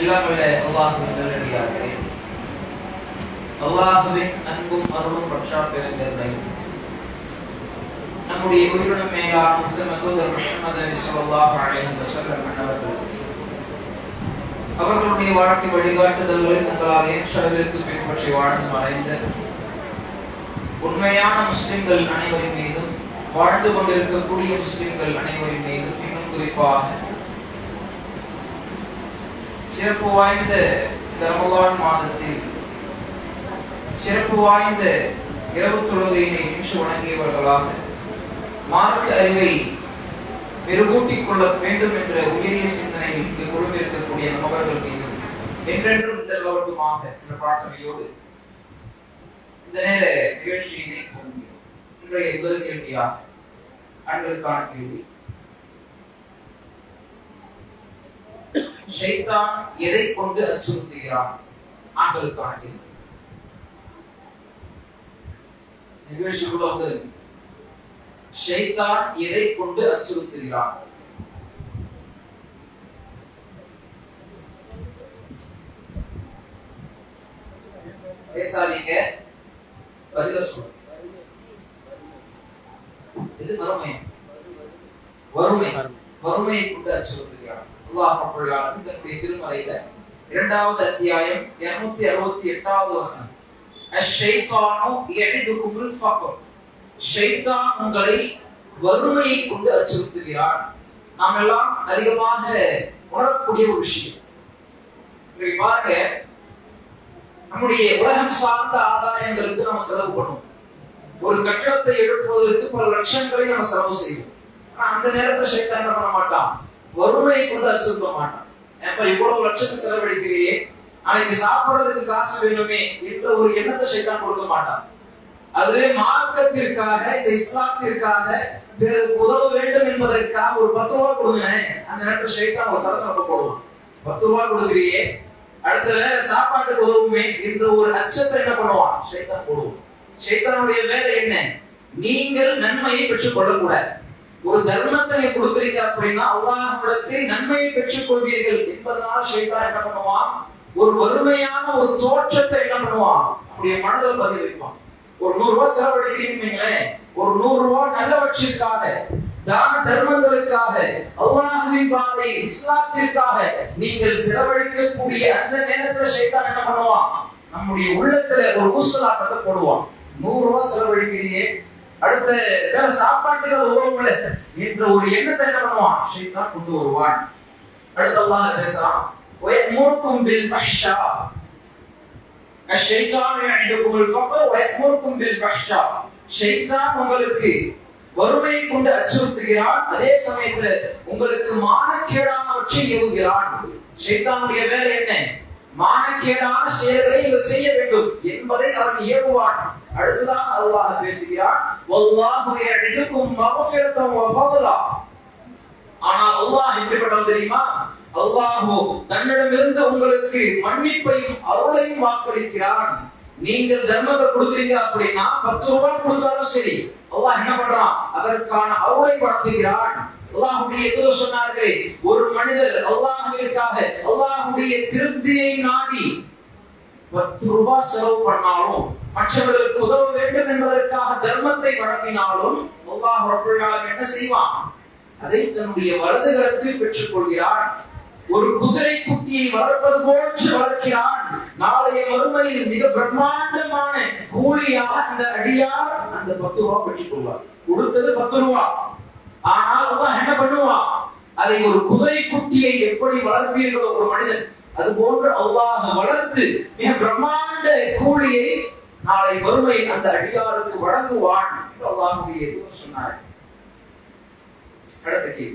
இல்லாமல்ல அல்லாஹுவின் நல்லடியார்களே. அல்லாஹுவின் அன்பும் அருளும் பற்றா பெருங்கருணை நம்முடைய உயிருடன் மேலான முத்தமதூதர் முஹம்மது நபி ஸல்லல்லாஹு அலைஹி வஸல்லம் அன்னவர்களுக்கு அவர்களுடைய வாழ்க்கை வழிகாட்டுதல்களை தங்களால் ஏற்றளவிற்கு பின்பற்றி வாழ்ந்து மறைந்த உண்மையான முஸ்லிம்கள் அனைவரின் மீதும் வாழ்ந்து கொண்டிருக்கக்கூடிய முஸ்லிம்கள் அனைவரின் மீதும் இன்னும் குறிப்பாக சிறப்பு வாய்ந்த ரமலான் மாதத்தில் சிறப்பு வாய்ந்த இரவு தொழுகையினை நின்று வணங்கியவர்களாக மார்க்க அறிவை மெருகூட்டிக் கொள்ள வேண்டும் என்ற உயரிய சிந்தனை இங்கு குழுமிருக்கக்கூடிய நபர்கள் மீதும் என்றென்றும் நிகழ்வட்டுமாக என்ற பிரார்த்தனையோடு இந்த நேர நிகழ்ச்சியினை இன்றைய முதல் கேள்வியாக ஆண்களுக்கான கேள்வி ஷைத்தான் எதை கொண்டு அச்சுறுத்துகிறான்? ஆண்களுக்கான கேள்வி நிகழ்ச்சிக்குள்ள வந்து ஷைத்தான் எதை கொண்டு அச்சுறுத்துகிறான்? பேசாதீங்க. பதில சொல்லுங்க இது வறுமை வறுமை. வறுமையை கொண்டு அச்சுறுத்துகிறான். அல்லாஹ் ரப்பல் தன்னுடைய திருமறையில இரண்டாவது அத்தியாயம் 268 எட்டாவது வசனம். அஷைத்தானோ யஇதுகுமுல் ஃபக்ர் ஷைத்தான் உங்களை வறுமையை கொண்டு அச்சுறுத்துகிறான். நாம் எல்லாம் அதிகமாக உணரக்கூடிய ஒரு விஷயம். பாருங்க நம்முடைய உலகம் சார்ந்த ஆதாயங்களுக்கு நம்ம செலவு பண்ணுவோம். ஒரு கட்டடத்தை எழுப்புவதற்கு பல லட்சங்களை நம்ம செலவு செய்வோம். ஆனா அந்த நேரத்துல சைத்தான் என்ன பண்ண மாட்டான்? வறுமையை கொண்டு அச்சுறுத்த மாட்டான். ஏப்பா இவ்வளவு லட்சத்தை செலவழிக்கிறியே நாளைக்கு சாப்பிடுறதுக்கு காசு வேணுமே என்ற ஒரு எண்ணத்தை சைத்தான் கொடுக்க மாட்டான். அதுவே மார்க்கத்திற்காக இந்த இஸ்லாத்திற்காக பிறருக்கு உதவ வேண்டும் என்பதற்காக ஒரு பத்து ரூபா கொடுங்க அந்த நேரத்துல சைத்தான் ஒரு சரசரப்ப போடுவான். பத்து ரூபா கொடுக்குறியே அடுத்த சாப்பாட்டுக்கு உதவுமே என்ற ஒரு அச்சத்தை என்ன பண்ணுவான்? சைத்தான் போடுவான். சைத்தானுடைய வேலை என்ன? நீங்கள் நன்மையை பெற்றுக் கொள்ளக்கூடாது ஒரு தர்மத்தை கொடுக்கிறீங்க அப்படின்னா அல்லாஹிடத்தில் நன்மையை பெற்றுக் கொள்வீர்கள் என்பதனால சைத்தான் என்ன பண்ணுவான் ஒரு வறுமையான ஒரு தோற்றத்தை என்ன பண்ணுவான் நம்முடைய மனதில் பதில் வைப்பான் ஒரு நூறு ரூபாய் செலவழிக்கிறீங்களே ஒரு நூறு ரூபாய் நல்லவற்றிற்காக தான தர்மங்களுக்காக அல்லாஹ்வின் பாதை இஸ்லாத்திற்காக நீங்கள் செலவழிக்கக்கூடிய அந்த நேரத்துல சைத்தான் என்ன பண்ணுவான் நம்முடைய உள்ளத்துல ஒரு ஊசலாட்டத்தை போடுவான் நூறு ரூபாய் செலவழிக்கிறீங்க அடுத்த வேற சாப்பாட்டுக்கு அது உதவுல என்ற ஒரு எண்ணத்தை என்ன பண்ணுவான் ஷைத்தான் கொண்டு வருவான் அடுத்து அல்லாஹ் பேசுறான் ويأمركم بالفحشاء الشيطان يعدكم الفقر ويأمركم بالفحشاء ஷைத்தான் உங்களுக்கு வறுமையை கொண்டு அச்சுறுத்துகிறான் அதே சமயத்துல உங்களுக்கு மானக்கேடானவற்றை ஏவுகிறான் ஷைத்தானுடைய வேலை என்ன மானக்கேடான செயல்களை இவர் செய்ய வேண்டும் என்பதை அவன் ஏவுவான் அடுத்துதான் அல்லாஹ் பேசுகிறான் வல்லாஹு யஹ்துக்கும் மஃபிரதம் வ ஃபضلا ஆனால் அல்லாஹ் எப்படிப்பட்டவன் தெரியுமா? அல்லாஹு தன்னிடமிருந்து உங்களுக்கு மன்னிப்பையும் அருளையும் வாக்களிக்கிறான். நீங்கள் தர்மத்தை கொடுக்குறீங்க அப்படின்னா பத்து ரூபாய் கொடுத்தாலும் சரி அல்லாஹ் என்ன பண்றான்? அதற்கான அருளை வழங்குகிறான். அல்லாஹுடைய எதிர சொன்னார்களே ஒரு மனிதர் அல்லாஹுவிற்காக அல்லாஹுடைய திருப்தியை நாடி பத்து ரூபாய் செலவு பண்ணாலும் மற்றவர்களுக்கு உதவ வேண்டும் என்பதற்காக தர்மத்தை வழங்கினாலும் அல்லாஹ் ரப்பல் என்ன செய்வான்? அதை தன்னுடைய வலது கரத்தில் பெற்றுக் கொள்கிறான் ஒரு குதிரை குட்டியை வளர்ப்பது போன்று வளர்க்கிறான். நாளைய மறுமையில் மிக பிரம்மாண்டமான கூலியாக அந்த அடியார் அந்த பத்து ரூபா பெற்றுக் கொள்வார் கொடுத்தது பத்து ரூபா. ஆனால் அதான் என்ன பண்ணுவான் அதை ஒரு குதிரை குட்டியை எப்படி வளர்ப்பீர்களோ ஒரு மனிதன் அது போன்று அல்லாஹ் வளர்த்து மிக பிரம்மாண்ட கூலியை நாளை வறுமை அந்த அடியாருக்கு வழங்குவான் என்று அல்லாஹுடைய சொன்னார். அடுத்த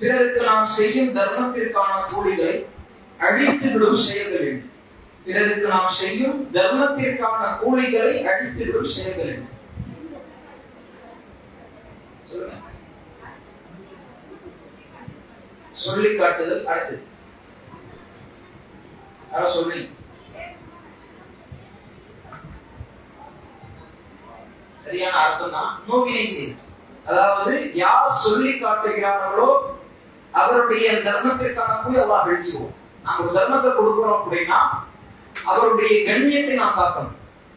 பிறருக்கு நாம் செய்யும் தர்மத்திற்கான கூலிகளை அழித்து விடும் செயல்கள் பிறருக்கு நாம் செய்யும் தர்மத்திற்கான கூலிகளை அழித்து விடும் செயல்கள் சொல்லி காட்டுதல் அடுத்தது. சொல்லி சரியான அர்த்தம் தான். நோவினை செய்து. அதாவது யார் சொல்லி காட்டுகிறார்களோ அவருடைய தர்மத்திற்கான போய் அல்லாஹ் அழிச்சிருவோம் நாம் ஒரு தர்மத்தை கொடுக்கிறோம் அப்படின்னா அவருடைய கண்ணியத்தை நாம் பார்க்கணும்.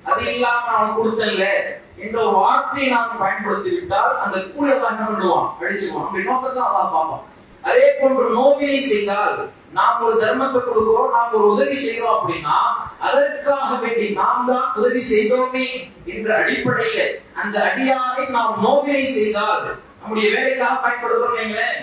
அது இல்லாம அவன் கொடுத்தல என்ற ஒரு வார்த்தையை நாம் பயன்படுத்தி விட்டால் அந்த கூலி அதான் என்ன பண்ணுவான்? அழிச்சுவான் அப்படி நோக்கத்தான் அதான் பார்ப்பான். அதே போன்று நோவினை செய்தால் நாம் ஒரு தர்மத்தை கொடுக்கிறோம் நாம் ஒரு உதவி செய்கிறோம் அப்படின்னா அதற்காக வேண்டி நாம் தான் உதவி செய்தோமே என்ற அடிப்படையில அந்த அடியாரை நாம் நோவினை செய்தால் நம்முடைய வேலைக்காக பயன்படுத்துறோம் நீங்களேன்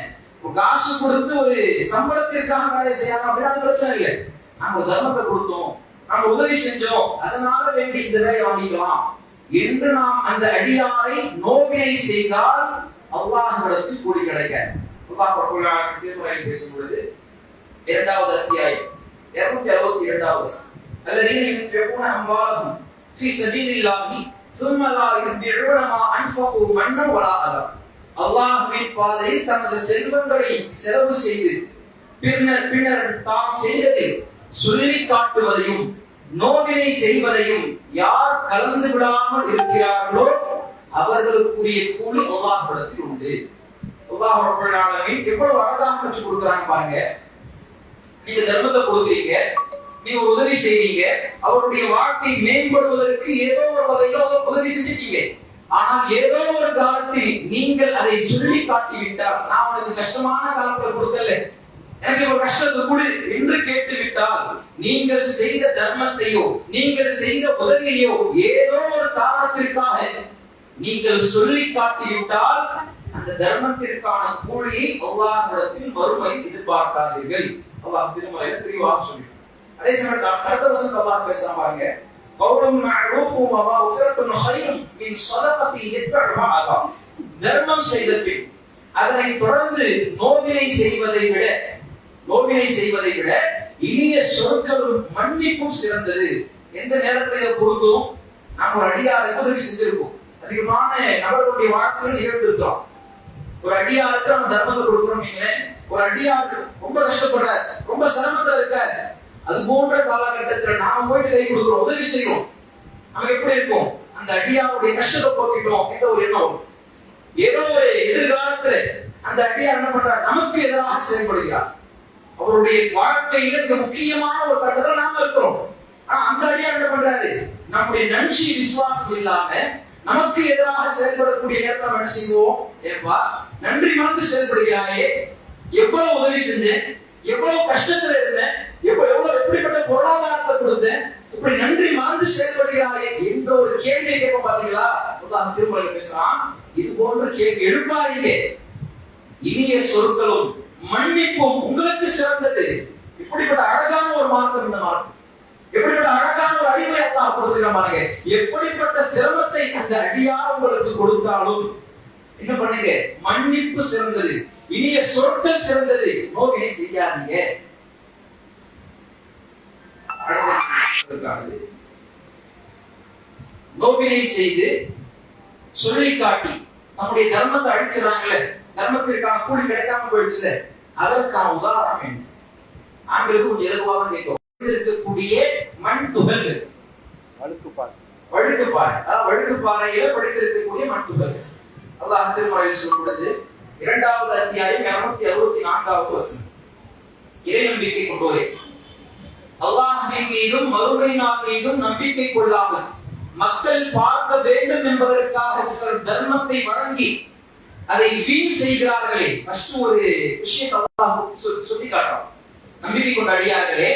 காசு கொடுத்து ஒரு சம்பளத்திற்காக வேலை செய்யலாம் அப்படின்னா அது பிரச்சனை இல்லை. நாம ஒரு தர்மத்தை கொடுத்தோம் நம்ம உதவி செஞ்சோம் அதனால வேண்டி இந்த வேலையை வாங்கிக்கலாம் என்று நாம் அந்த அடியாரை நோவினை செய்தால் அல்லாஹ் கூலி கிடைக்க. அல்லாஹ் ரப்பல் திருமுறையில் பேசும் பொழுது இரண்டாவது அத்தியாயம் இருநூத்தி அறுபத்தி இரண்டாவது الذين ينفقون أموالهم في سبيل الله ثم لا يتبعون ما أنفقوا منا ولا أذى அல்லாஹ்வின் பாதையில் தமது செல்வங்களை செலவு செய்து பின்னர் பின்னர் தாம் செய்ததை சொல்லி காட்டுவதையும் நோவினை செய்வதையும் யார் கலந்து விடாமல் இருக்கிறார்களோ அவர்களுக்குரிய கூலி அல்லாஹ்விடத்தில் உண்டு அல்லாஹ் ரப்பல் ஆலமீன் எவ்வளவு அழகாக கற்றுக் கொடுக்குறாங்க பாருங்க. நீங்க தர்மத்தை கொடுக்குறீங்க நீங்க ஒரு உதவி செய்றீங்க அவருடைய வாழ்க்கை மேம்படுவதற்கு ஏதோ ஒரு வகையில அவர் உதவி செஞ்சுட்டீங்க. ஆனால் ஏதோ ஒரு காலத்தில் நீங்கள் அதை சொல்லி காட்டிவிட்டால் நான் உனக்கு கஷ்டமான காலத்துல கொடுத்தல எனக்கு ஒரு கஷ்டத்தை கொடு என்று கேட்டு விட்டால் நீங்கள் செய்த தர்மத்தையோ நீங்கள் செய்த உதவியையோ ஏதோ ஒரு காரணத்திற்காக நீங்கள் சொல்லி காட்டிவிட்டால் அந்த தர்மத்திற்கான கூலியை அல்லாஹிடத்தில் மறுமை எதிர்பார்க்காதீர்கள். அல்லாஹ் திருமலையில தெளிவாக சொல்லி அதே சமயம் அடுத்த வசனம் அல்லாஹ் பேசுறான் பாருங்க. கௌரம் மஅரூஃபு வமா உஃபிரத்துன் ஹைரும் மின் ஸதகதி யத்பஉஹா அதா தர்மம் செய்த பின் அதனை தொடர்ந்து நோவினை செய்வதை விட நோவினை செய்வதை விட இனிய சொற்களும் மன்னிப்பும் சிறந்தது. எந்த நேரத்தில் இதை பொருந்தும்? நாம் ஒரு அடியாரை உதவி செஞ்சிருக்கோம் அதிகமான நபர்களுடைய வாழ்க்கையில் நிகழ்ந்திருக்கிறோம். ஒரு அடியாருக்கு அவன் தர்மத்தை கொடுக்கணும் நீங்களேன் ஒரு அடியாருக்கு ரொம்ப கஷ்டப்படுறார் ரொம்ப சிரமத்தை இருக்கார் அது போன்ற காலகட்டத்துல நாம போயிட்டு கை கொடுக்குறோம் உதவி செய்வோம். நம்ம எப்படி இருக்கும் அந்த அடியாவுடைய கஷ்டத்தை போக்கிட்டோம் அப்படின்ற ஒரு எண்ணம் ஏதோ ஒரு எதிர்காலத்துல அந்த அடியார் என்ன பண்றார்? நமக்கு எதிராக செயல்படுகிறார். அவருடைய வாழ்க்கையில மிக முக்கியமான ஒரு கட்டத்துல நாம இருக்கிறோம். ஆனா அந்த அடியார் என்ன பண்றாரு? நம்முடைய நன்றி விசுவாசம் இல்லாம நமக்கு எதிராக செயல்படக்கூடிய நேரத்தை நம்ம என்ன செய்வோம்? ஏப்பா நன்றி மறந்து செயல்படுகிறாயே. எவ்வளவு உதவி செஞ்சேன். எவ்வளவு கஷ்டத்துல இருந்தேன். எவ்வளவு எவ்வளவு எப்படிப்பட்ட பொருளாதாரத்தை கொடுத்தேன். இப்படி நன்றி மறந்து செயல்படுகிறாயே என்ற ஒரு கேள்வி கேட்ப பாத்தீங்களா? அதான் திருமலை பேசுறான். இது போன்ற கேள்வி எழுப்பாதீங்க. இனிய சொற்களும் மன்னிப்பும் உங்களுக்கு சிறந்தது. இப்படிப்பட்ட அழகான ஒரு மார்க்கம் இந்த மார்க்கம் எப்படிப்பட்ட அழகான ஒரு அறிவை அல்லாஹ் கொடுத்துருக்க பாருங்க. எப்படிப்பட்ட சிரமத்தை அந்த அடியார் உங்களுக்கு கொடுத்தாலும் என்ன பண்ணுங்க? மன்னிப்பு சிறந்தது. இனிய சொற்கள் சிறந்தது. நோவினை செய்யாதீங்க. நோவினை செய்து சொல்லி காட்டி நம்முடைய தர்மத்தை அழிச்சிடறாங்கல்ல. தர்மத்திற்கான கூலி கிடைக்காம போயிடுச்சுல அதற்கான உதாரணம் என்ன? ஆண்களுக்கு கொஞ்சம் இலகுவாக கேட்கும் இருக்கக்கூடிய மண் துகள்கள். அழுக்குப்பால் வழுக்குப்பாறை. அதாவது வழுக்குப்பாறையில படித்திருக்கக்கூடிய மண் துகள்கள். அல்லாஹ் திருமறையில் சொல்லப்படுது இரண்டாவது அத்தியாயம் இருநூத்தி அறுபத்தி நான்காவது வசனம். இறை நம்பிக்கை கொண்டோரே அல்லாஹின் மீதும் மறுமை நாள் மீதும் நம்பிக்கை கொள்ளாமல் மக்கள் பார்க்க வேண்டும் என்பதற்காக சிலர் தர்மத்தை வழங்கி அதை வீண் செய்கிறார்களே. ஃபர்ஸ்ட் ஒரு விஷயத்தை அல்லாஹ் சொல்- சொல்லி நம்பிக்கை கொண்ட அடியார்களே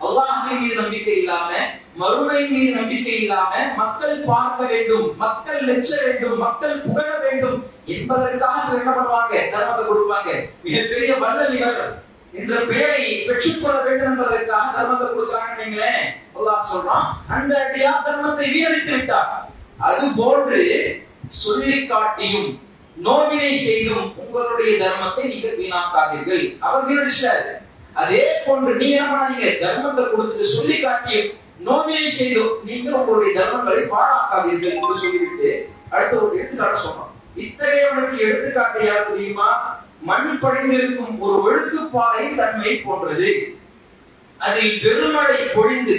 அல்லாஹின் மீது நம்பிக்கை இல்லாம மறுமை மீது நம்பிக்கை இல்லாம மக்கள் பார்க்க வேண்டும் மக்கள் மெச்ச வேண்டும் மக்கள் புகழ வேண்டும் என்பதற்காக சிலர் என்ன பண்ணுவாங்க? தர்மத்தை கொடுப்பாங்க. மிகப்பெரிய வல்லல் இவர்கள். என்ற பெயரை பெற்றுக்கொள்ள வேண்டும் என்பதற்காக தர்மத்தை கொடுக்கிறாங்கன்னு அல்லாஹ் சொல்றான் அந்த அடியா தர்மத்தை வீணடித்து விட்டார். அது போன்று சொல்லி காட்டியும் நோவினை செய்தும் உங்களுடைய தர்மத்தை நீங்கள் வீணாக்காதீர்கள். அவர் வீணடிச்சாரு. அதே போன்று நீங்க என்ன பண்ணாதீங்க? தர்மத்தை கொடுத்துட்டு சொல்லி காட்டியும் நோவினை செய்தும் நீங்கள் உங்களுடைய தர்மங்களை பாழாக்காதீர்கள் என்று சொல்லிவிட்டு அடுத்த ஒரு எடுத்துக்காட்டு சொன்னோம் இத்தகையவனுக்கு எடுத்துக்காட்டு யார் தெரியுமா? மண் படிந்திருக்கும் ஒரு ஒழுக்கு பாறை தன்மை போன்றது. அதில் பெருமழை பொழிந்து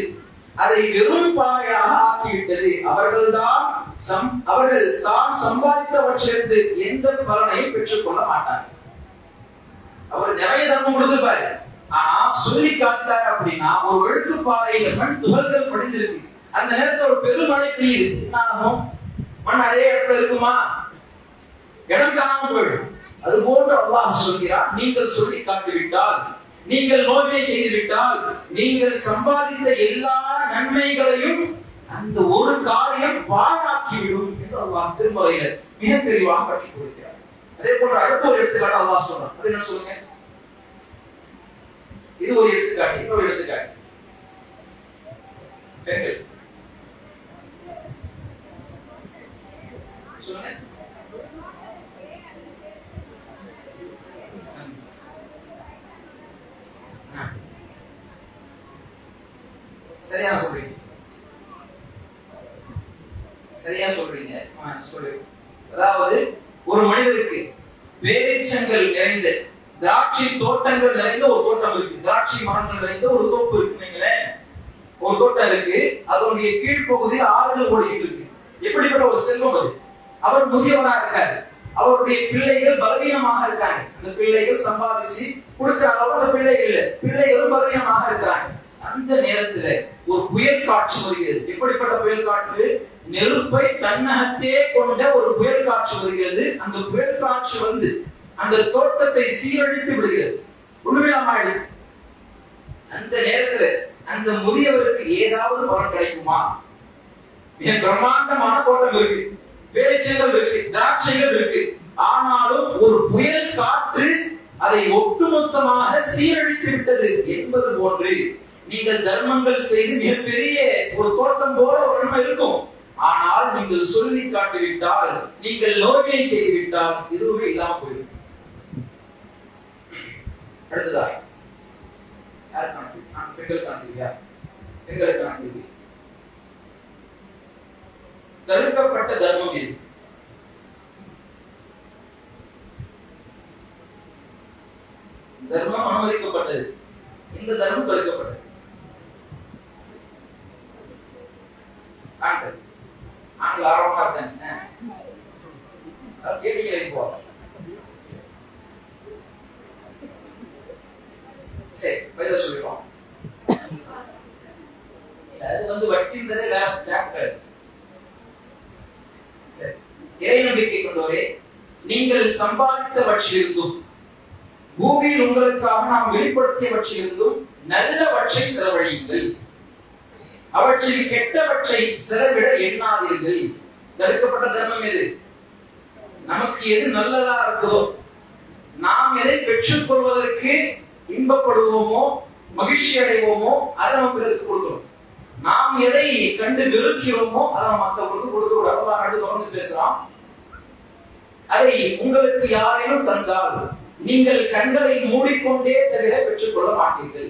அதை வெறும் பாறையாக ஆக்கிவிட்டது. அவர்கள்தான் சம் அவர்கள் தான் சம்பாதித்தவற்றிலிருந்து எந்த பலனையும் பெற்றுக்கொள்ள மாட்டார்கள். அவர் நிறைய தர்மம் கொடுத்திருப்பாரு. ஆனா சொல்லி காட்டாரு அப்படின்னா ஒரு ஒழுக்கு பாறையில மண் துகள்கள் படிஞ்சிருக்கு அந்த நேரத்துல ஒரு பெருமழை பெய்யுது என்ன ஆகும்? மண் அதே இடத்துல இருக்குமா? இடம் காணாமல் போயிடும். அது போன்று அல்லாஹ் சொல்கிறார் நீங்கள் சொல்லி காட்டிவிட்டால் நீங்கள் நோய்மை செய்து விட்டால் நீங்கள் சம்பாதித்த எல்லா நன்மைகளையும் அந்த ஒரு காரியம் பாழாக்கிவிடும் என்று அல்லாஹ் திருமலையில மிக தெளிவாக கற்றுக் கொடுக்கிறார். அதே போன்ற அடுத்த ஒரு எடுத்துக்காட்டு அல்லாஹ் சொல்றான். அது என்ன சொல்லுங்க? இது ஒரு எடுத்துக்காட்டு இன்னொரு எடுத்துக்காட்டு. பெண்கள் சொல்லுங்க. சரியா சொல்றீங்க. சரியா சொல்றீங்க. சொல்லு. அதாவது ஒரு மனிதருக்கு பேரீச்சங்கள் நிறைந்த திராட்சை தோட்டங்கள் நிறைந்த ஒரு தோட்டம் இருக்கு. திராட்சை மரங்கள் நிறைந்த ஒரு தோப்பு இருக்குங்களே ஒரு தோட்டம் இருக்கு. அதனுடைய கீழ்ப்பகுதியில் ஆறுகள் ஓடிக்கிட்டு இருக்கு. எப்படிப்பட்ட ஒரு செல்வம் அது? அவர் முதியவனா இருக்காரு. அவருடைய பிள்ளைகள் பலவீனமாக இருக்காங்க. அந்த பிள்ளைகள் சம்பாதிச்சு கொடுக்கிற அளவு அந்த பிள்ளைகள் பிள்ளைகளும் பலவீனமாக இருக்கிறாங்க. அந்த நேரத்துல ஒரு புயல் காட்சி வருகிறது. எப்படிப்பட்ட புயல் காற்று? நெருப்பை தன்னகத்தே கொண்ட ஒரு புயல் காட்சி வருகிறது. அந்த புயல் காட்சி வந்து அந்த தோட்டத்தை சீரழித்து விடுகிறது. உண்மையாமல் அந்த நேரத்துல அந்த முதியவருக்கு ஏதாவது பலன் கிடைக்குமா? மிக பிரம்மாண்டமான தோட்டம் இருக்கு. பேச்சுகள் இருக்கு திராட்சைகள் இருக்கு. ஆனாலும் ஒரு புயல் காற்று அதை ஒட்டுமொத்தமாக சீரழித்து விட்டது என்பது போன்று நீங்கள் தர்மங்கள் செய்து மிகப்பெரிய ஒரு தோட்டம் போல ஒரு இருக்கும். ஆனால் நீங்கள் சொல்லி காட்டிவிட்டால் நீங்கள் நோயை செய்துவிட்டால் எதுவுமே இல்லாம போயிடும். அடுத்ததாக யார் காண்பி நான் பெண்கள் காண்பீங்க பெண்களுக்கு காண்பீங்க தடுக்கப்பட்ட தர்மம் எது? தர்மம் அனுமதிக்கப்பட்டது. இந்த தர்மம் தடுக்கப்பட்டது. ஆண்கள் ஆண்கள் ஆர்வமா இருக்காங்க கேட்டீங்க போவாங்க சரி பதில சொல்லிடுவோம். அது வந்து வட்டின்றதே வேற சாப்டர் சரி இறை நம்பிக்கை கொண்டோரே நீங்கள் சம்பாதித்தவற்றிலிருந்தும் பூமியில் உங்களுக்காக நாம் வெளிப்படுத்தியவற்றிலிருந்தும் நல்லவற்றை செலவழியுங்கள். அவற்றில் கெட்டவற்றை செலவிட எண்ணாதீர்கள். தடுக்கப்பட்ட தர்மம் எது? நமக்கு எது நல்லதா இருக்குதோ நாம் எதை பெற்றுக் கொள்வதற்கு இன்பப்படுவோமோ மகிழ்ச்சி அடைவோமோ அதை நம்ம பிறருக்கு கொடுக்கணும். நாம் எதை கண்டு வெறுக்கிறோமோ அதை நம்ம கொடுக்க கூடாது அதான் அடுத்து தொடர்ந்து பேசலாம் அதை உங்களுக்கு யாரேனும் தந்தால் நீங்கள் கண்களை மூடிக்கொண்டே தவிர பெற்றுக்கொள்ள மாட்டீர்கள்.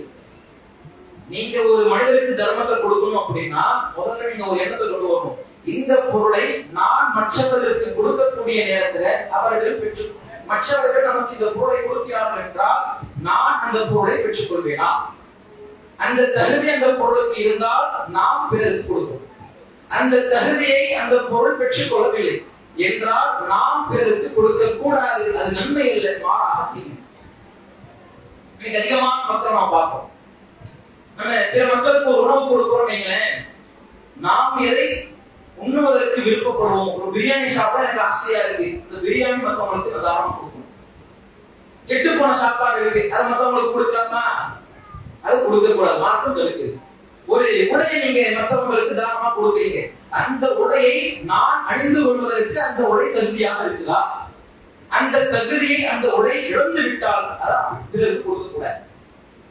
நீங்க ஒரு மனிதருக்கு தர்மத்தை கொடுக்கணும் அப்படின்னா முதல்ல நீங்க ஒரு எண்ணத்தை கொண்டு வரணும். இந்த பொருளை நான் மற்றவர்களுக்கு கொடுக்கக்கூடிய நேரத்துல அவர்கள் பெற்றுக்கொள்ள மற்றவர்கள் நமக்கு இந்த பொருளை கொடுக்கிறார்கள் என்றால் நான் அந்த பொருளை பெற்றுக் கொள்வேனா அந்த தகுதி அந்த பொருளுக்கு இருந்தால் நாம் பிறருக்கு கொடுக்கும் அந்த தகுதியை அந்த பொருள் பெற்றுக் கொள்ளவில்லை என்றால் நாம் பிறருக்கு கொடுக்க கூடாது அது நன்மை இல்லை மாறாக மிக அதிகமான மக்கள் நாம் பார்ப்போம். நம்ம பிற மக்களுக்கு ஒரு உணவு கொடுக்கிறோம் நாம் எதை உண்ணுவதற்கு விருப்பப்படுவோம். ஒரு பிரியாணி சாப்பிட எனக்கு ஆசையா இருக்கு. இந்த பிரியாணி மற்றவங்களுக்கு நான் தாராளமா கொடுக்கணும். கெட்டு போன சாப்பாடு இருக்கு. அதை மற்றவங்களுக்கு கொடுக்கலாமா? அது கொடுக்க கூடாது மாற்றம் இருக்கு. ஒரு உடையை நீங்க மற்றவங்களுக்கு தாராளமா கொடுக்குறீங்க. அந்த உடையை நான் அணிந்து கொள்வதற்கு அந்த உடை தகுதியாக இருக்குதா? அந்த தகுதியை அந்த உடை இழந்து விட்டால் அதான் பிறருக்கு கொடுக்கக்கூடாது.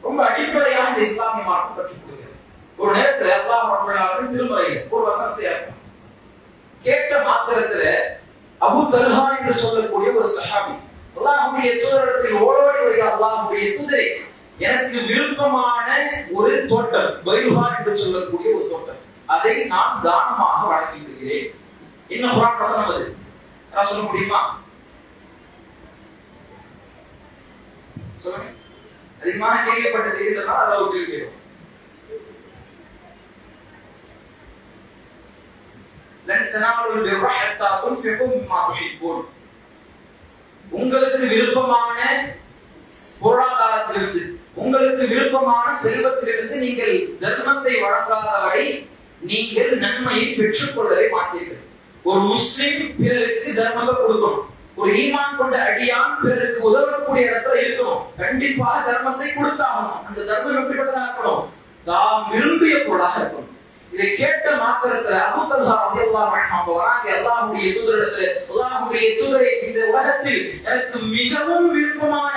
ரொம்ப அடிப்படையான இந்த இஸ்லாமிய மாற்றம் பற்றி கொடுக்கிறது. ஒரு நேரத்தில் எல்லா ரப்பல் திருமறையில ஒரு வசனத்தை கேட்ட மாத்திரத்துல அபு தல்ஹா என்று சொல்லக்கூடிய ஒரு சஹாபி. அல்லாஹுடைய தூதரத்தில் ஓடோடி வருகிற அல்லாஹுடைய தூதரை எனக்கு விருப்பமான ஒரு தோட்டம் பைருஹா என்று சொல்லக்கூடிய ஒரு தோட்டம். அதை நான் தானமாக வழங்கி விடுகிறேன் என்ன குரான் வசனம் அது? நான் சொல்ல முடியுமா? சொல்லுங்க. அதிகமாக கேட்கப்பட்ட செய்திகள்லாம் அதை ஒரு கேள்வி கேட்கும் لن تنالوا البر حتى تنفقوا مما تحبون உங்களுக்கு விருப்பமான பொருளாதாரத்திலிருந்து உங்களுக்கு விருப்பமான செல்வத்திலிருந்து நீங்கள் தர்மத்தை வழங்காத வரை நீங்கள் நன்மையை பெற்றுக் கொள்ளவே மாட்டீர்கள் ஒரு முஸ்லிம் பிறருக்கு தர்மத்தை கொடுக்கணும் ஒரு ஈமான் கொண்ட அடியான் பிறருக்கு உதவக்கூடிய இடத்துல இருக்கணும் கண்டிப்பாக தர்மத்தை கொடுத்தாகணும் அந்த தர்மம் எப்படிப்பட்டதா இருக்கணும் தாம் விரும்பிய பொருளாக இருக்கணும் இதை கேட்ட மாத்திரத்துல அபுதல்ஹா ரலியல்லாஹு அன்ஹு அவங்க வராங்க எல்லாருடைய எதிரிடத்துல எல்லாருடைய எதிரை இந்த உலகத்தில் எனக்கு மிகவும் விருப்பமான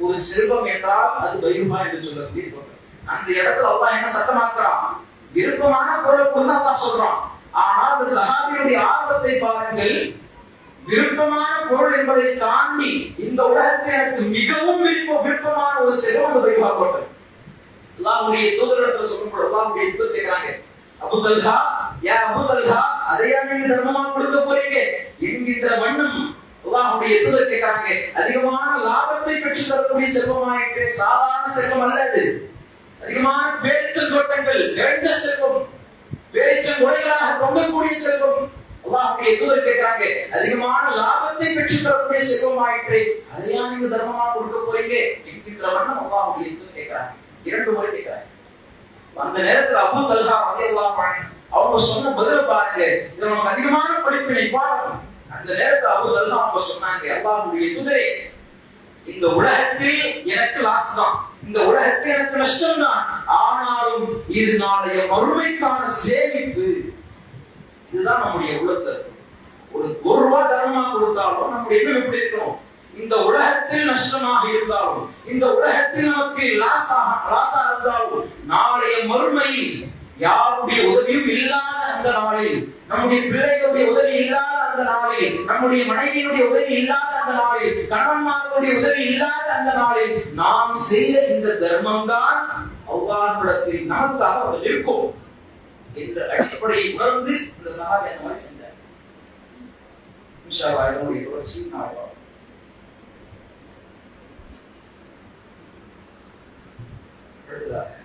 ஒரு செல்வம் என்றால் அது பைருமா என்று சொல்லக்கூடிய அந்த இடத்துல அல்லா என்ன சட்டமாக்குறான் விருப்பமான பொருளை கொண்டு அல்லாஹ் சொல்றான். ஆனால் அந்த சஹாபியுடைய ஆர்வத்தை பாருங்கள் விருப்பமான பொருள் என்பதை தாண்டி இந்த உலகத்தில் எனக்கு மிகவும் விருப்ப விருப்பமான ஒரு செல்வம் அந்த பைருமா போட்டது அல்லாஹ்வுடைய தூதரிடத்துல சொல்லும்போது அல்லாஹ்வுடைய எதிர்த்து கேட்கிறாங்க அபுதல்ஹா யா அபுதல்ஹா அதையா நீங்க தர்மமா கொடுக்க போறீங்க? என்கின்ற வண்ணம் அல்லாஹ்வுடைய தூதர் கேட்கிறாங்க அதிகமான லாபத்தை பெற்று தரக்கூடிய செல்வமாயிற்று சாதாரண செல்வம் அல்ல அது. அதிகமான பேரிச்சம் தோட்டங்கள் நிறைந்த செல்வம். பேரிச்சம் உடைகளாக பொங்கக்கூடிய செல்வம். அல்லாஹ்வுடைய தூதர் கேட்கிறாங்க அதிகமான லாபத்தை பெற்று தரக்கூடிய செல்வமாயிற்று அதையா நீங்க தர்மமா கொடுக்க போறீங்க? என்கின்ற வண்ணம் அல்லாஹ்வுடைய தூதர் கேட்கிறாங்க இரண்டு முறை கேட்கிறாங்க. அந்த நேரத்துல அபு தல்ஹா ரலியல்லாஹு அன்ஹு அவங்க சொன்ன பதில பாருங்க. இது நமக்கு அதிகமான படிப்பினை பாடம். அந்த நேரத்துல அபு தல்ஹா அவங்க சொன்னாங்க அல்லாஹ்வுடைய குதிரை இந்த உலகத்தில் எனக்கு லாஸ் தான். இந்த உலகத்தில் எனக்கு நஷ்டம் தான். ஆனாலும் இது நாளைய மறுமைக்கான சேமிப்பு. இதுதான் நம்முடைய உலகத்தை ஒரு ஒரு ரூபாய் தர்மமா கொடுத்தாலும் நம்முடைய எண்ணம் எப்படி இருக்கணும் இந்த உலகத்தில் நஷ்டமாக இருந்தாலும் இந்த உலகத்தில் நமக்கு லாஸ் ஆக லாஸா இருந்தாலும் நாளைய மறுமையில் யாருடைய உதவியும் இல்லாத அந்த நாளில் நம்முடைய பிள்ளைகளுடைய உதவி இல்லாத அந்த நாளில் நம்முடைய மனைவியினுடைய உதவி இல்லாத அந்த நாளில் கணவன்மார்களுடைய உதவி இல்லாத அந்த நாளில் நாம் செய்த இந்த தர்மம் தான் அவ்வாறுடத்தில் நமக்காக அவர்கள் இருக்கும் என்ற அடிப்படையை உணர்ந்து இந்த சகாபி அந்த மாதிரி சென்றார் என்னுடைய தொடர்ச்சி நாள் அடுத்ததாக